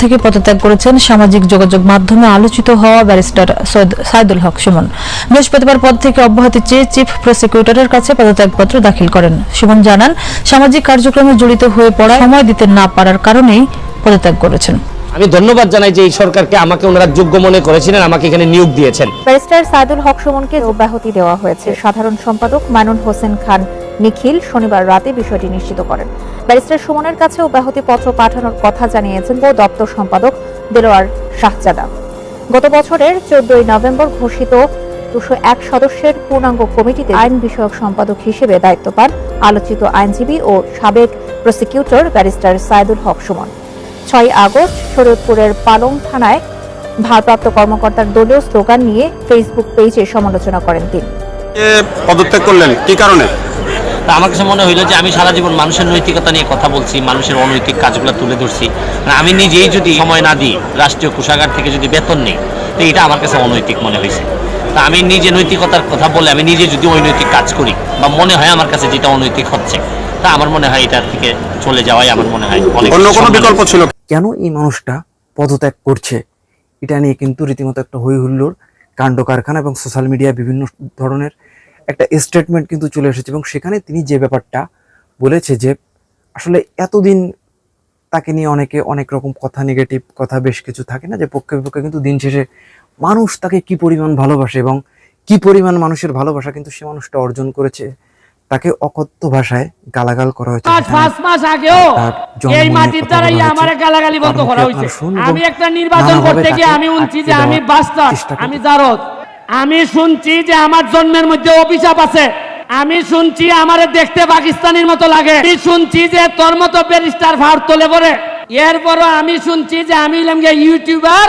থেকে পদত্যাগ করেছেন সামাজিক যোগাযোগ মাধ্যমে আলোচিত হওয়া ব্যারিস্টার সৈয়দ সাইদুল হক সুমন। বৃহস্পতিবার পদ থেকে অব্যাহতি চেয়ে চিফ প্রসিকিউটরের কাছে পদত্যাগপত্র দাখিল করেন। সুমন জানান সামাজিক কার্যক্রমে জড়িত হয়ে পড়ায় সময় দিতে না পারার কারণেই পদত্যাগ করেছেন। আমি ধন্যবাদ জানাই যে এই সরকারকে আমাকে ওনারা যোগ্য মনে করেছিলেন আমাকে এখানে নিয়োগ দিয়েছেন। ব্যারিস্টার সাইদুল হক সুমনকে অব্যাহতি দেওয়া হয়েছে। সাধারণ সম্পাদক মাইনুল হোসেন খান নিখিল শনিবার রাতে বিষয়টি নিশ্চিত করেন। ব্যারিস্টার সুমনের কাছে অব্যাহতি পত্র পাঠানোর কথা জানিয়েছেন দপ্তর সম্পাদক দেলোয়ার শাহজাদা। গত বছরের চোদ্দই নভেম্বর ঘোষিত দুশো এক সদস্যের পূর্ণাঙ্গ কমিটিতে আইন বিষয়ক সম্পাদক হিসেবে দায়িত্ব পান আলোচিত আইনজীবী ও সাবেক প্রসিকিউটর ব্যারিস্টার সাইদুল হক সুমন। ছয় আগস্ট শরীয়তপুরের পালং থানায় ভারপ্রাপ্ত কর্মকর্তার দলীয় স্লোগান নিয়ে ফেসবুক পেজে সমালোচনা করেন তিনি। পদত্যাগ করলেন? কি কারণে? তা আমার কাছে মনে হইল যে আমি সারা জীবন মানুষের নৈতিকতা নিয়ে কথা বলছি মানুষের অনৈতিক কাজগুলো তুলে ধরছি। মানে আমি নিজেই যদি সময় না দিই রাষ্ট্রীয় কোষাগার থেকে যদি বেতন নেই তো এটা আমার কাছে অনৈতিক মনে হয়েছে তা আমি নিজে নৈতিকতার কথা বলে আমি নিজে যদি অনৈতিক কাজ করি বা মনে হয় আমার কাছে যেটা অনৈতিক হচ্ছে তা আমার মনে হয় এটার থেকে চলে যাওয়াই আমার মনে হয় অন্য কোনো বিকল্প ছিল? কেন এই মানুষটা পদত্যাগ করছে? এটা নিয়ে কিন্তু রীতিমতো একটা হই হুল্লোড় কাণ্ড কারখানা এবং সোশ্যাল মিডিয়ায় বিভিন্ন ধরনের একটা স্টেটমেন্ট কিন্তু চলে এসেছে এবং সেখানে তিনি যে ব্যাপারটা বলেছে যে আসলে এতদিন তাকে নিয়ে অনেকে অনেক রকম কথা নেগেটিভ কথা বেশ কিছু থাকে না যে পক্ষে বিপক্ষে কিন্তু দিন শেষে মানুষ তাকে কি পরিমাণ ভালোবাসে এবং কি পরিমাণ মানুষের ভালোবাসা কিন্তু সে মানুষটা অর্জন করেছে তাকে অকথ্য ভাষায় গালাগাল করা হয়েছে। পাঁচ মাস আগেও এই মাটির দ্বারাই আমার গালাগালি বন্ধ করা হয়েছে। আমি একটা নির্বাচন করতে গিয়ে আমি উনছি যে আমি করছে। আমি জারদ আমি শুনছি যে আমার জন্মের মধ্যে অভিশাপ আছে। আমি শুনছি আমারে দেখতে পাকিস্তানের মতো লাগে। আমি শুনছি যে তোর মতো ব্যারিস্টার ভার তোলে পরে এরপরও আমি শুনছি যে আমি ইউটিউবার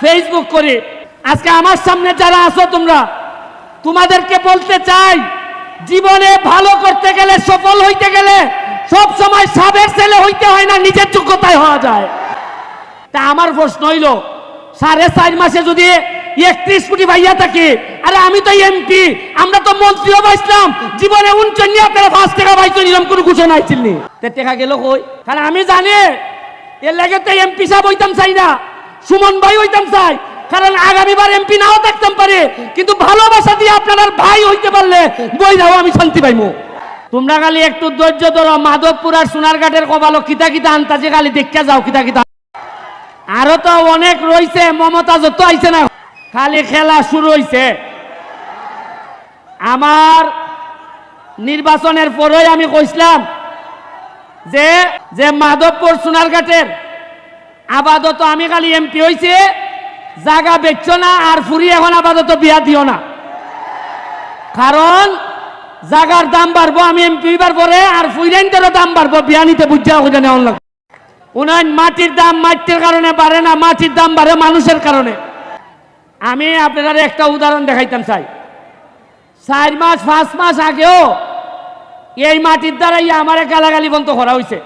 ফেসবুক করি। আজকে আমার সামনে যারা আছো তোমরা, তোমাদেরকে বলতে চাই, জীবনে ভালো করতে গেলে, সফল হইতে গেলে, সব সময় সাবের ছেলে হইতে হয় না, নিজের যোগ্যতায় হওয়া যায়। তা আমার প্রশ্ন হইল, সাড়ে চার মাসে যদি একত্রিশ কোটি ভাইয়া থাকে। আরে আমি তো এমপি আমরা তো মন্ত্রীও পাইছিলাম জীবনে উনচন নিয়ে আপনারা পাঁচ টাকা পাইছেন এরকম কোনো ঘোষণা গেল কই? কারণ আমি জানি, এর লাগে তো এমপি সাহেব হইতাম চাই না, সুমন ভাই হইতাম চাই, কারণ এমপি নাও থাকতাম পারে। কিন্তু ভালোবাসা দিয়ে আপনার ভাই হইতে পারলে বই যাও আমি শান্তি পাইমু। তোমরা খালি একটু ধৈর্য ধরো, মাধবপুর আর সোনারঘাটের কবালো কিতা কিতা আনতাছে খালি দেখতে যাও কিতা কিতা। আরও তো অনেক রয়েছে মমতা যত আইছে না খালি খেলা শুরু হইছে। আমার নির্বাচনের পরেই আমি কইছিলাম যে যে মাধবপুর সোনারঘাটের আপাতত আমি খালি এমপি হইছে, জায়গা বেচছো না আর ফুরি এখন আপাতত বিয়া দিও না। কারণ জাগার দাম বাড়বো, আমি এমপি হইবার পরে আর ফুইরেন্টেরও দাম বাড়বো, বিয়া নিতে বুঝা ওখানে নেওয়ার লাগবে উনার মাটির দাম মাটির কারণে বাড়ে না, মাটির দাম বাড়ে মানুষের কারণে। আমি আপনাদের একটা উদাহরণ দেখাইতাম চাই চার মাস, পাঁচ মাস আগেও এই মাটির দ্বারাই আমার গালাগালি বন্ধ করা হয়েছে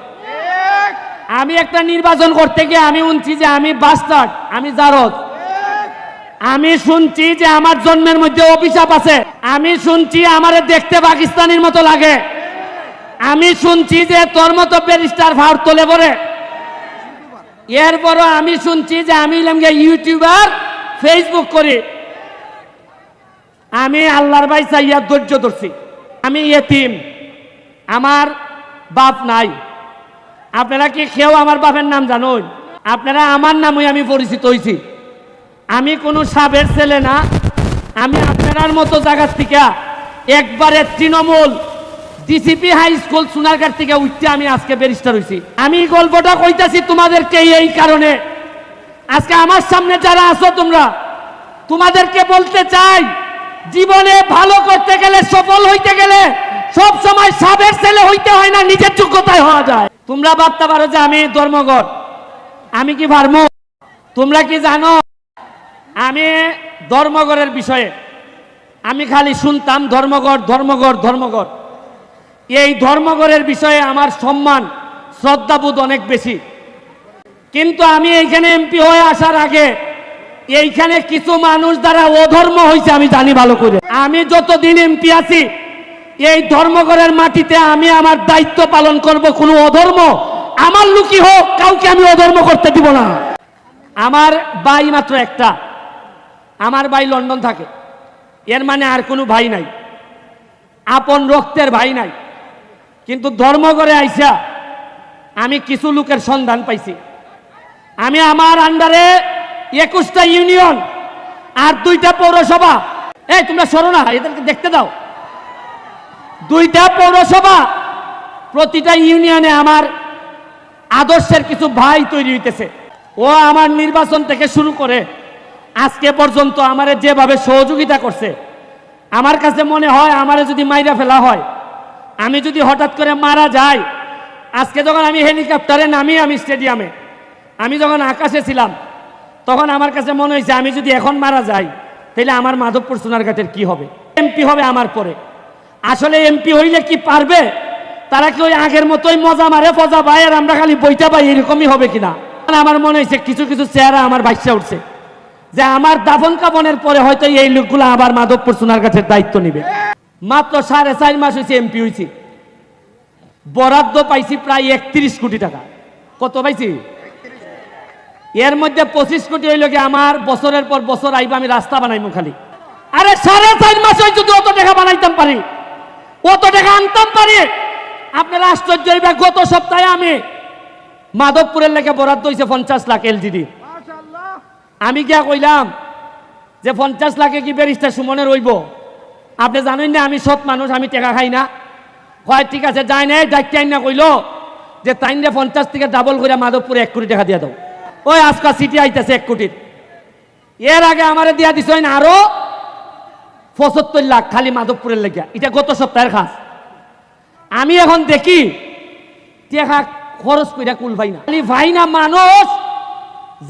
আমি একটা নির্বাচন করতে গিয়ে আমি শুনছি যে আমি বাস্টার্ড আমি জারদ। আমি শুনছি যে আমার জন্মের মধ্যে অভিশাপ আছে। আমি শুনছি আমারে দেখতে পাকিস্তানের মতো লাগে। আমি শুনছি যে তোর মতো ব্যারিস্টার ভার তোলে পরে এরপরও আমি শুনছি যে আমি ইউটিউবার। ফেসবুক করি আমি আল্লাহর ভাই চাইয়া ধৈর্য ধরছি। আমি এতিম। আমার বাপ নাই। আপনারা কি কেউ আমার বাপের নাম জানুন আপনারা আমার নামই আমি পরিচিত হয়েছি আমি কোনো সাবের ছেলে না। আমি আপনার মতো জায়গার থেকে একবারে Trinamool DCP high school Sonarghat থেকে উঠতে আমি আজকে ব্যারিস্টার হয়েছি আমি গল্পটা কইতাছি তোমাদেরকে এই কারণে। আজকে আমার সামনে যারা আছো তোমরা, তোমাদেরকে বলতে চাই, জীবনে ভালো করতে গেলে, সফল হইতে গেলে সব সময় সাবের ছেলে হইতে হয় না, নিজের যোগ্যতায় হওয়া যায়। তোমরা ভাবতে পারো যে আমি ধর্মগড় আমি কি পারব তোমরা কি জানো, আমি ধর্মগড়ের বিষয়ে, আমি খালি শুনতাম ধর্মগড় ধর্মগড় ধর্মগড় এই ধর্মগড়ের বিষয়ে আমার সম্মান, শ্রদ্ধাবোধ অনেক বেশি। কিন্তু আমি এইখানে এমপি হয়ে আসার আগে এইখানে কিছু মানুষ দ্বারা অধর্ম হয়েছে, আমি জানি ভালো করে। আমি যতদিন এমপি আছি, এই ধর্মঘরের মাটিতে আমি আমার দায়িত্ব পালন করব, কোনো অধর্ম। আমার লুকি হোক, কাউকে আমি অধর্ম করতে দিব না। আমার ভাই মাত্র একটা। আমার ভাই লন্ডন থাকে। এর মানে আর কোনো ভাই নাই। আপন রক্তের ভাই নাই। কিন্তু ধর্মঘরে আইসা আমি কিছু লোকের সন্ধান পাইছি। আমি আমার আন্ডারে একুশটা ইউনিয়ন আর দুইটা পৌরসভা। এই, তোমরা সরো না, এদেরকে দেখতে দাও। দুইটা পৌরসভা, প্রতিটা ইউনিয়নে আমার আদর্শের কিছু ভাই তৈরি হইতেছে। ও আমার নির্বাচন থেকে শুরু করে আজকে পর্যন্ত আমারে যেভাবে সহযোগিতা করছে, আমার কাছে মনে হয় আমারে যদি মাইরা ফেলা হয়, আমি যদি হঠাৎ করে মারা যাই, আজকে যখন আমি হেলিকপ্টারে নামি আমি স্টেডিয়ামে আমি যখন আকাশে ছিলাম, তখন আমার কাছে মনে হয়েছে, আমি যদি এখন মারা যাই, তাহলে আমার মাধবপুর সোনারঘাটের কি হবে? এমপি হবে আমার পরে। আসলে এমপি হইলে কি পারবে? তারা কি ওই আগের মতোই মজা মারে, ফজা পায় আর আমরা খালি বইটা পাই, এরকমই হবে কিনা? আমার মনে হয়েছে, কিছু কিছু চেহারা আমার বাইসা উঠছে, যে আমার দাফন কাপনের পরে হয়তো এই লোকগুলো আবার মাধবপুর সোনারঘাটের দায়িত্ব নিবে। মাত্র সাড়ে চার মাস হয়েছে এমপি হয়েছি বরাদ্দ পাইছি প্রায় একত্রিশ কোটি টাকা। কত পাইছি? এর মধ্যে পঁচিশ কোটি হইল কি আমার বছরের পর বছর আইব আমি রাস্তা বানাইমু খালি। আরে সাড়ে চার মাস যদি অত টাকা বানাইতাম পারি। অত টাকা আনতাম পারি। আপনারা আশ্চর্য হইবা গত সপ্তাহে আমি মাধবপুরের লেগে বরাদ্দ হয়েছে পঞ্চাশ লাখ এলজিডি। আমি গিয়া কইলাম যে পঞ্চাশ লাখে কি ব্যারিস্টার সুমনে রইব? আপনি জানেন না আমি সৎ মানুষ আমি টাকা খাই না। হয় ঠিক আছে যায় নাই দায়িত্ব আইন না কইল যে তাইনরে পঞ্চাশ থেকে ডাবল করে মাধবপুরে এক কোটি টাকা দিয়ে দাও। ওই আজকাল সিটি আইতেছে এক কোটির। এর আগে আমারে দিয়া দিছ না আরও পঁচাত্তর লাখ খালি মাধবপুরের লেগে এটা গত সপ্তাহের খাস। আমি এখন দেখি টেকা খরচ কইরা কুল ভাই না। খালি ভাই না মানুষ,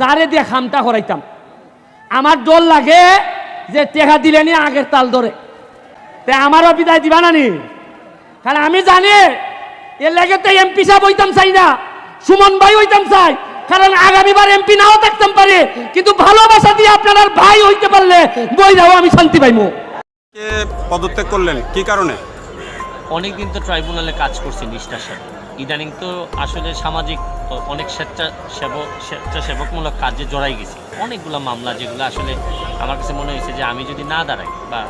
যারে দিয়ে খামটা করাইতাম আমার ডর লাগে যে টেকা দিলে নি আগের তাল ধরে। তে আমারও বিদায় দিবা না নি কারণ আমি জানি, এর লাগে তো এমপি সাহেব হইতাম চাই না, সুমন ভাই হইতাম চাই। কারণ আগামীবার এমপি নাও থাকতাম পারে কিন্তু ভালোবাসা দিয়ে আপনার ভাই হইতে পারলে বই যাও আমি শান্তি পাইমু। কে পদত্যাগ করলেন? কি কারণে? অনেকদিন তো ট্রাইব্যুনালে কাজ করছি নিষ্ঠার সাথে। ইদানিং তো আসলে সামাজিক অনেক স্বেচ্ছাসেবক স্বেচ্ছাসেবকমূলক কাজে জড়াই গেছি। অনেকগুলো মামলা যেগুলো আসলে আমার কাছে মনে হয়েছে যে আমি যদি না দাঁড়াই বা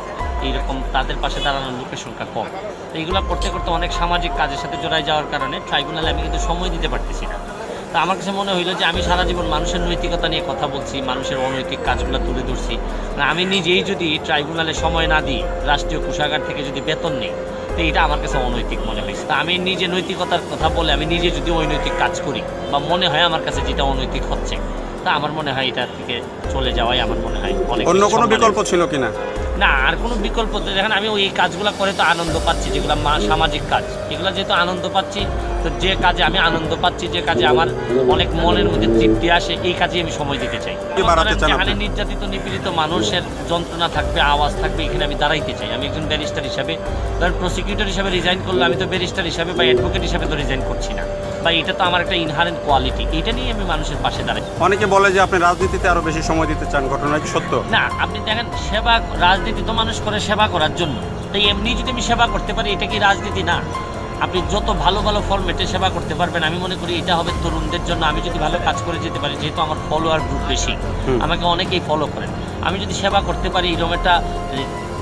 এইরকম তাদের পাশে দাঁড়ানোর লোকের সংখ্যা কম। তো এইগুলো করতে করতে অনেক সামাজিক কাজের সাথে জড়াই যাওয়ার কারণে ট্রাইব্যুনালে আমি কিন্তু সময় দিতে পারতেছি না। তো আমার কাছে মনে হইল যে আমি সারা জীবন মানুষের নৈতিকতা নিয়ে কথা বলছি মানুষের অনৈতিক কাজগুলো তুলে ধরছি। মানে আমি নিজেই যদি ট্রাইব্যুনালে সময় না দিই রাষ্ট্রীয় কোষাগার থেকে যদি বেতন নেই তো এটা আমার কাছে অনৈতিক মনে হয়েছে। তা আমি নিজে নৈতিকতার কথা বলে আমি নিজে যদি অনৈতিক কাজ করি বা মনে হয় আমার কাছে যেটা অনৈতিক হচ্ছে তা আমার মনে হয় এটা থেকে চলে যাওয়াই আমার মনে হয় অনেক অন্য কোনো বিকল্প ছিল কিনা? না আর কোনো বিকল্প দেখেন আমি ওই কাজগুলো করে তো আনন্দ পাচ্ছি যেগুলো সামাজিক কাজ। এগুলো যেহেতু আনন্দ পাচ্ছি তো যে কাজে আমি আনন্দ পাচ্ছি যে কাজে আমার অনেক মনের মধ্যে তৃপ্তি আসে এই কাজে আমি সময় দিতে চাই। যেখানে নির্যাতিত নিপীড়িত মানুষের যন্ত্রণা থাকবে আওয়াজ থাকবে এখানে আমি দাঁড়াইতে চাই। আমি একজন ব্যারিস্টার হিসাবে ধরেন প্রসিকিউটর হিসাবে রিজাইন করলে আমি তো ব্যারিস্টার হিসাবে বা অ্যাডভোকেট হিসাবে তো রিজাইন করছি না। বা এটা তো আমার একটা ইনহারেন্ট কোয়ালিটি এটা নিয়ে আমি মানুষের পাশে দাঁড়াই। অনেকে বলে যে আপনি রাজনীতিতে আরও বেশি সময় দিতে চান ঘটনা কি সত্য? না আপনি দেখেন সেবা রাজনীতি তো মানুষ করে সেবা করার জন্য। তাই এমনি যদি আমি সেবা করতে পারি এটা কি রাজনীতি? না। আপনি যত ভালো ভালো ফরম্যাটে সেবা করতে পারবেন আমি মনে করি এটা হবে তরুণদের জন্য। আমি যদি ভালো কাজ করে যেতে পারি যেহেতু আমার ফলোয়ার গ্রুপ বেশি আমাকে অনেকেই ফলো করেন। আমি যদি সেবা করতে পারি এরকম একটা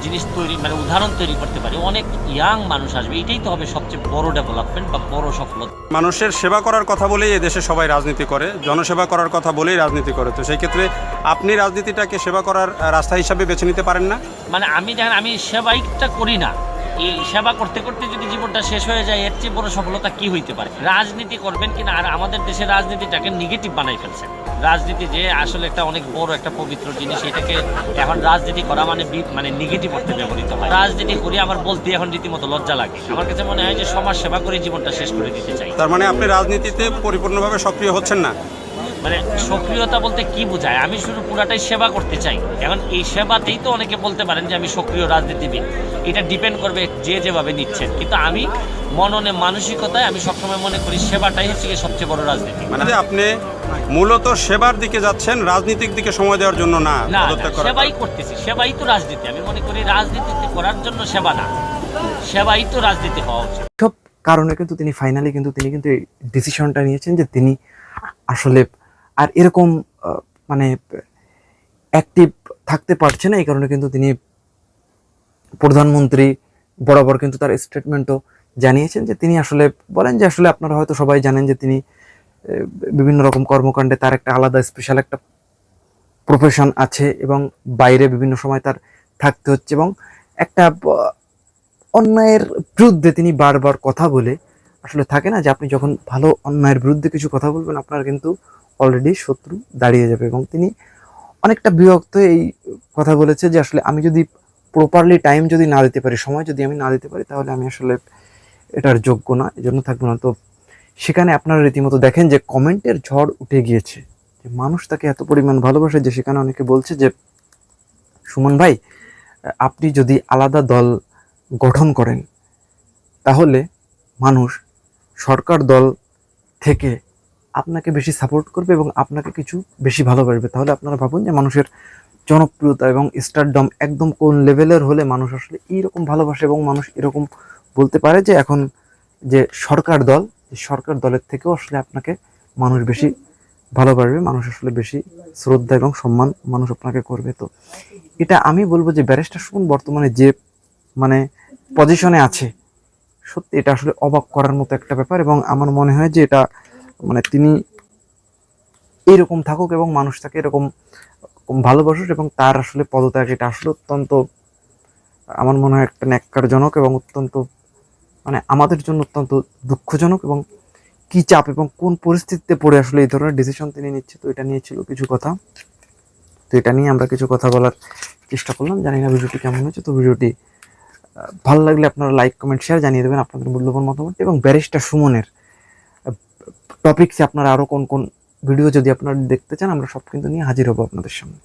জিনিস তৈরি মানে উদাহরণ তৈরি করতে পারি। অনেক ইয়াং মানুষ আসবে এটাই তো হবে সবচেয়ে বড় ডেভেলপমেন্ট বা বড় সফলতা। মানুষের সেবা করার কথা বলেই এদেশে সবাই রাজনীতি করে জনসেবা করার কথা বলেই রাজনীতি করে। তো সেই ক্ষেত্রে আপনি রাজনীতিটাকে সেবা করার রাস্তা হিসাবে বেছে নিতে পারেন না? মানে আমি দেখেন আমি সেবাইটা করি না। এই সেবা করতে করতে যদি জীবনটা শেষ হয়ে যায় এর চেয়ে বড় সফলতা কি হইতে পারে? রাজনীতি করবেন কিনা? আর আমাদের দেশের রাজনীতিটাকে নেগেটিভ বানাই ফেলছেন। রাজনীতি যে আসলে একটা অনেক বড় একটা পবিত্র জিনিস, এটাকে এখন রাজনীতি করা মানে মানে নেগেটিভ অর্থে ব্যবহৃত হয়। রাজনীতি করি আমার বলতে এখন রীতিমতো লজ্জা লাগে। আমার কাছে মনে হয় যে সমাজ সেবা করে জীবনটা শেষ করে দিতে চাই। তার মানে আপনি রাজনীতিতে পরিপূর্ণভাবে সক্রিয় হচ্ছেন না? মানে সক্রিয়তা বলতে কি বোঝায়? আমি শুধু পুরাটাই সেবা করতে চাই। এখন এই সেবাতেই তো অনেকে বলতে পারেন যে আমি সক্রিয় রাজনীতিবিদ। এটা ডিপেন্ড করবে যে যেভাবে নিচ্ছেন। কিন্তু আমি মননে মানসিকতায় আমি সবসময় মনে করি সেবাটাই হচ্ছে গিয়ে সবচেয়ে বড় রাজনীতি। মানে আপনি মূলত সেবার দিকে যাচ্ছেন রাজনীতিক দিকে সময় দেওয়ার জন্য না সেবাই করতেছি। সেবাই তো রাজনীতি। আমি মনে করি রাজনীতিতে করার জন্য সেবা না। সেবাই তো রাজনীতি হওয়া উচিত। সব কারণে কিন্তু তিনি ফাইনালি কিন্তু তিনি কিন্তু এই ডিসিশনটা নিয়েছেন যে তিনি আসলে আর এরকম মানে অ্যাক্টিভ থাকতে পারছে না, এই কারণে কিন্তু তিনি প্রধানমন্ত্রী বরাবর কিন্তু তার স্টেটমেন্টও জানিয়েছেন যে তিনি আসলে বলেন যে আসলে আপনারা হয়তো সবাই জানেন যে তিনি বিভিন্ন রকম কর্মকাণ্ডে তার একটা আলাদা স্পেশাল একটা প্রফেশন আছে এবং বাইরে বিভিন্ন সময় তার থাকতে হচ্ছে এবং একটা অন্যায়ের বিরুদ্ধে তিনি বারবার কথা বলে আসলে থাকে না যে আপনি যখন ভালো অন্যায়ের বিরুদ্ধে কিছু কথা বলবেন, আপনার কিন্তু অলরেডি শত্রু দাঁড়িয়ে যাবে এবং তিনি অনেকটা বিরক্ত এই কথা বলেছে যে আসলে আমি যদি প্রপারলি টাইম যদি না দিতে পারি, সময় যদি আমি না দিতে পারি, তাহলে আমি আসলে এটার যোগ্য না এই জন্য থাকব না। তো সেখানে আপনারা রীতিমতো দেখেন যে কমেন্টের ঝড় উঠে গিয়েছে। যে মানুষ তাকে এত পরিমাণ ভালোবাসে যে সেখানে অনেকে বলছে যে, সুমন ভাই, আপনি যদি আলাদা দল গঠন করেন, তাহলে মানুষ সরকার দল থেকে আপনাকে বেশি সাপোর্ট করবে এবং আপনাকে কিছু বেশি ভালোবাসবে। তাহলে আপনারা ভাবুন যে মানুষের জনপ্রিয়তা এবং স্টারডম একদম কোন লেভেলের হলে মানুষ আসলে এইরকম ভালোবাসে এবং মানুষ এরকম বলতে পারে যে এখন যে সরকার দল সরকার দলের থেকেও আসলে আপনাকে মানুষ বেশি ভালোবাসবে, মানুষ আসলে বেশি শ্রদ্ধা এবং সম্মান মানুষ আপনাকে করবে। তো এটা আমি বলব যে ব্যারিস্টার সুমন বর্তমানে যে মানে পজিশনে আছে, সত্যি এটা আসলে অবাক করার মতো একটা ব্যাপার এবং আমার মনে হয় যে এটা মানে তিনি এরকম থাকুক এবং মানুষ তাকে এরকম ভালোবাসুক এবং তার আসলে পদত্যাগ এটা আসলে অত্যন্ত, আমার মনে হয় একটা ন্যাক্কারজনক এবং অত্যন্ত মানে আমাদের জন্য অত্যন্ত দুঃখজনক এবং কি চাপ এবং কোন পরিস্থিতিতে পড়ে আসলে এই ধরনের ডিসিশন তিনি নিচ্ছে, তো এটা নিয়ে ছিল কিছু কথা। তো এটা নিয়ে আমরা কিছু কথা বলার চেষ্টা করলাম। জানি না ভিডিওটি কেমন হয়েছে, তো ভিডিওটি ভালো লাগলে আপনারা লাইক কমেন্ট শেয়ার জানিয়ে দেবেন আপনাদের মূল্যবান মতামত এবং ব্যারিস্টার সুমনের টপিকসে আপনারা আরও কোন কোন ভিডিও যদি আপনারা দেখতে চান, আমরা সব কিন্তু নিয়ে হাজির হব আপনাদের সামনে।